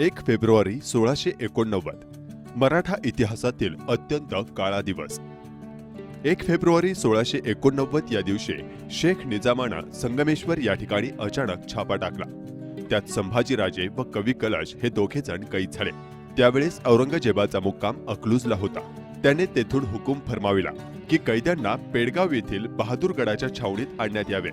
एक फेब्रुवारी सोळाशे एकोणनव्वद. मराठा इतिहासातील अत्यंत काळा दिवस एक फेब्रुवारी सोळाशे एकोणनव्वद या दिवशी शेख निजामानं संगमेश्वर या ठिकाणी अचानक छापा टाकला. त्यात संभाजीराजे व कवी कलश हे दोघे जण कैद झाले. त्यावेळेस औरंगजेबाचा मुक्काम अकलूजला होता. त्याने तेथून हुकूम फरमाविला की कैद्यांना पेडगाव येथील बहादूरगडाच्या छावणीत आणण्यात यावे.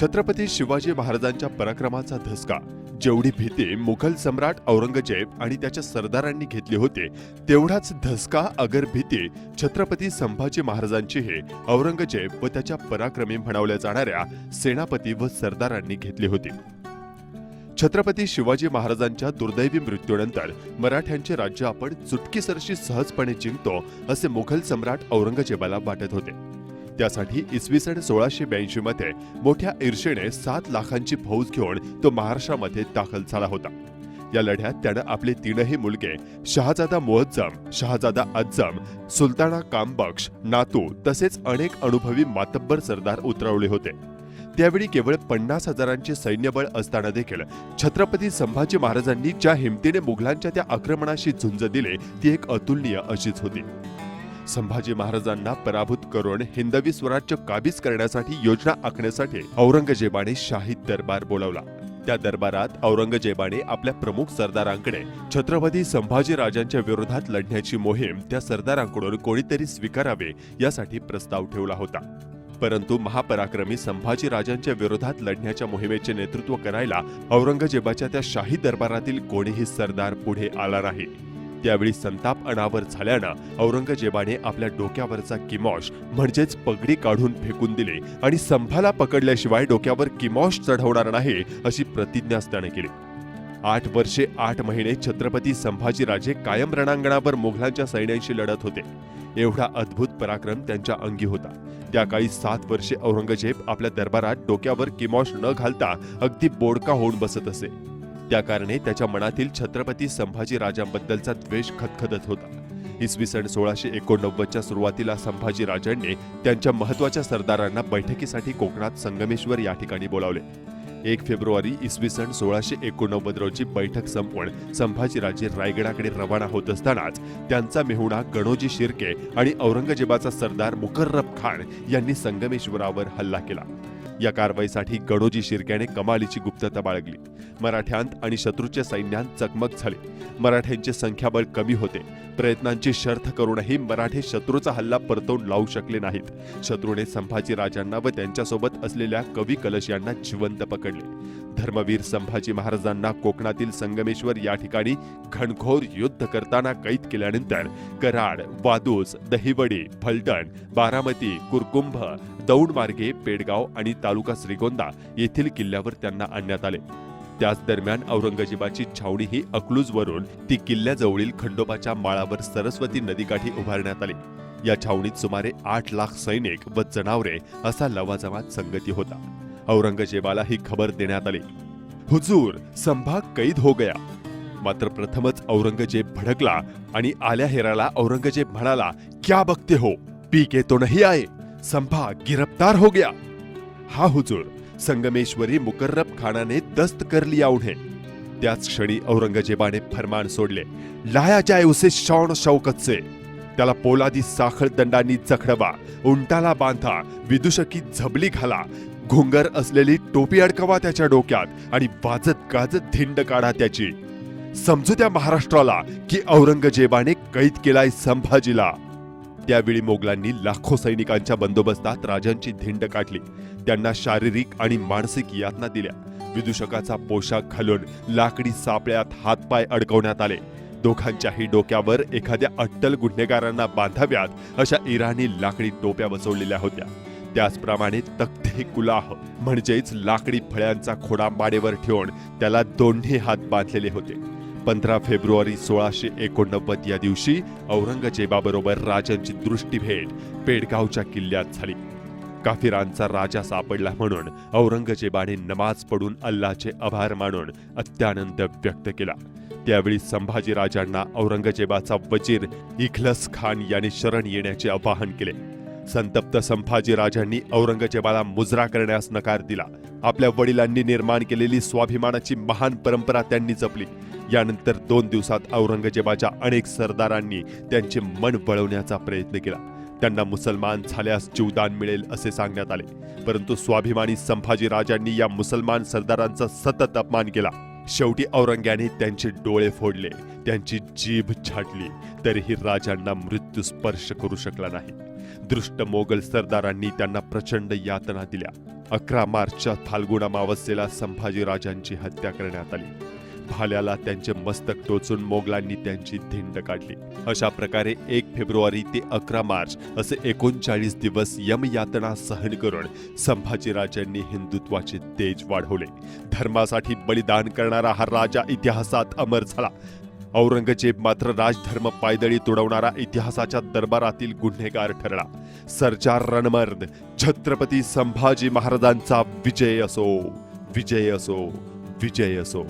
छत्रपती शिवाजी महाराजांच्या पराक्रमाचा धसका. जेवढी भीती मुघल सम्राट औरंगजेब आणि त्याच्या सरदारांनी घेतले होते तेवढाच धसका अगर भीती छत्रपती संभाजी महाराजांचीही औरंगजेब व त्याच्या पराक्रमी म्हणवल्या जाणाऱ्या सेनापती व सरदारांनी घेतली होती. छत्रपती शिवाजी महाराजांच्या दुर्दैवी मृत्यूनंतर मराठ्यांचे राज्य आपण चुटकीसरशी सहजपणे जिंकतो असे मुघल सम्राट औरंगजेबाला वाटत होते. त्यासाठी इसवी सन सोळाशे ब्याऐंशी मध्ये मोठ्या ईर्षेने सात लाखांची फौज घेऊन तो महाराष्ट्रामध्ये दाखल झाला होता. या लढ्यात त्यानं आपले तीनही मुलगे शहाजादा मोहज्जम शहाजादा अज्जम सुलताना कामबक्ष नातू तसेच अनेक अनुभवी मातब्बर सरदार उतरवले होते. त्यावेळी केवळ पन्नास हजारांचे सैन्यबळ असताना देखील छत्रपती संभाजी महाराजांनी ज्या हिमतीने मुघलांच्या त्या आक्रमणाशी झुंज दिले ती एक अतुलनीय अशीच होती. संभाजी महाराजांना पराभूत करून हिंदवी स्वराज्य काबीज करण्यासाठी योजना आखण्यासाठी औरंगजेबाने शाही दरबार बोलावला. त्या दरबारात औरंगजेबाने आपल्या प्रमुख सरदारांकडे छत्रपती संभाजी राजांच्या विरोधात लढण्याची मोहीम त्या सरदारांकडून कोणीतरी स्वीकारावे यासाठी प्रस्ताव ठेवला होता. परंतु महापराक्रमी संभाजी राजांच्या विरोधात लढण्याच्या मोहिमेचे नेतृत्व करायला औरंगजेबाच्या त्या शाही दरबारातील कोणीही सरदार पुढे आला नाही. त्यावेळी संताप अनावर झाल्यानं औरंगजेबाने आपल्या डोक्यावरचा किमॉश म्हणजेच पगडी काढून फेकून दिले आणि संभाला पकडल्याशिवाय डोक्यावर किमॉश चढवणार नाही अशी प्रतिज्ञाच त्याने केली. आठ वर्षे आठ महिने छत्रपती संभाजीराजे कायम रणांगणावर मुघलांच्या सैन्यांशी लढत होते. एवढा अद्भुत पराक्रम त्यांच्या अंगी होता. त्या काळी सात वर्षे औरंगजेब आपल्या दरबारात डोक्यावर किमॉश न घालता अगदी बोडका होऊन बसत असे. त्या कारणे त्याच्या मनातील छत्रपती संभाजी राजांबद्दलचा द्वेष खतखतत होता. इसवी सन सोळाशे एकोणनव्वदच्या सुरुवातीला संभाजी राजांनी त्यांच्या महत्त्वाच्या सरदारांना बैठकीसाठी कोकणात संगमेश्वर या ठिकाणी बोलावले. एक फेब्रुवारी इसवी सन सोळाशे एकोणनव्वद रोजी बैठक संपवून संभाजीराजे रायगडाकडे रवाना होत असतानाच त्यांचा मेहुणा गणोजी शिर्के आणि औरंगजेबाचा सरदार मुकर्रब खान यांनी संगमेश्वरावर हल्ला केला. या कारवाईसाठी गडोजी शिर्क्याने कमालीची गुप्तता बाळगली. मराठ्यांत आणि शत्रूच्या सैन्यांत चकमक झाली. मराठ्यांचे संख्याबळ कमी होते. प्रयत्नांची शर्थ करूनही मराठे शत्रूचा हल्ला परतवून लावू शकले नाहीत. शत्रूने संभाजी राजांना व त्यांच्यासोबत असलेल्या कवी कलश यांना जिवंत पकडले. धर्मवीर संभाजी महाराजांना कोकणातील संगमेश्वर या ठिकाणी घणघोर युद्ध करताना कैद केल्यानंतर कराड वादूस दहिवडी फलटण बारामती कुरकुंभ दौंड मार्गे पेडगाव आणि तालुका श्रीगोंदा येथील किल्ल्यावर त्यांना आणण्यात आले. त्याच दरम्यान औरंगजेबाची छावणी ही अकलूजवरून ती किल्ल्याजवळील खंडोबाच्या माळावर सरस्वती नदीकाठी उभारण्यात आली. या छावणीत सुमारे आठ लाख सैनिक व जनावरे असा लवाजमात संगती होता. औरंगजेबाला ही खबर देण्यात आली. हुजूर संभा कैद हो गया. मात्र प्रथमच औरंगजेब भडकला आणि आल्या हेराला औरंगजेब म्हणाला क्या बघते हो? पी के तो नाही आए. संभा गिरफ्तार हो गया. हा हुजूर संगमेश्वरी मुकर्रब खानाने दस्त कर लिया उन्हें. त्याच क्षणी औरंगजेबाने फरमान सोडले. लाया जाय उसे शौण शौकतचे त्याला पोलादी साखळ दंडांनी जखडवा उंटाला बांधा विदुषकी झबली घाला घुंगर असलेली टोपी अडकवा त्याच्या डोक्यात आणि वाजत गाजत धिंड काढा त्याची. समजू त्या महाराष्ट्राला की औरंगजेबाने कैद केलाय संभाजीला. त्यावेळी मोगलांनी लाखो सैनिकांच्या बंदोबस्तात राजांची धिंड काढली. त्यांना शारीरिक आणि मानसिक यातना दिल्या. विदूषकाचा पोशाख घालून लाकडी सापळ्यात हातपाय अडकवण्यात आले. दोघांच्याही डोक्यावर एखाद्या अट्टल गुन्हेगारांना बांधाव्यात अशा इराणी लाकडी टोप्या बसवलेल्या होत्या. त्याचप्रमाणे तख्ते कुलाह म्हणजेच लाकडी फळ्यांचा खोडा माडेवर ठेवून त्याला दोन्ही हात बांधलेले होते. पंधरा फेब्रुवारी सोळाशे एकोणनव्वद या दिवशी औरंगजेबाबरोबर राजांची दृष्टीभेट पेडगावच्या किल्ल्यात झाली. काफिरांचा राजा सापडला म्हणून औरंगजेबाने नमाज पडून अल्लाचे आभार मानून अत्यानंद व्यक्त केला. त्यावेळी संभाजी राजांना औरंगजेबाचा वजीर इखलस खान यांनी शरण येण्याचे आवाहन केले. संतप्त संभाजी राजांनी औरंगजेबाला मुजरा करण्यास नकार दिला. आपल्या वडिलांनी निर्माण केलेली स्वाभिमानाची महान परंपरा त्यांनी जपली. यानंतर दोन दिवसात औरंगजेबाच्या अनेक सरदारांनी त्यांचे मन वळवण्याचा प्रयत्न केला. त्यांना मुसलमान झाल्यास जीवदान मिळेल असे सांगण्यात आले. परंतु स्वाभिमानी संभाजी राजांनी या मुसलमान सरदारांचा सतत अपमान केला. शेवटी औरंग्याने त्यांचे डोळे फोडले. त्यांची जीभ छाटली तरीही राजांना मृत्यू स्पर्श करू शकला नाही. दृष्ट मोगल सरदारांनी त्यांना प्रचंड यातना दिल्या. अकरा मार्चच्या फाल्गुण अमावस्येला संभाजी राजांची हत्या करण्यात आली. भाल्याला त्यांचे मस्तक टोचून मोगलांनी त्यांची धिंड काढली. अशा प्रकारे एक फेब्रुवारी ते अकरा मार्च असे एकोणचाळीस दिवस यमयातना सहन करून संभाजीराजांनी हिंदुत्वाचे तेज वाढवले. धर्मासाठी बलिदान करणारा हा राजा इतिहासात अमर झाला. औरंगजेब मात्र राजधर्म पायदळी तुडवणारा इतिहासाच्या दरबारातील गुन्हेगार ठरला. सरजार रणमर्द छत्रपती संभाजी महाराजांचा विजय असो विजय असो विजय असो.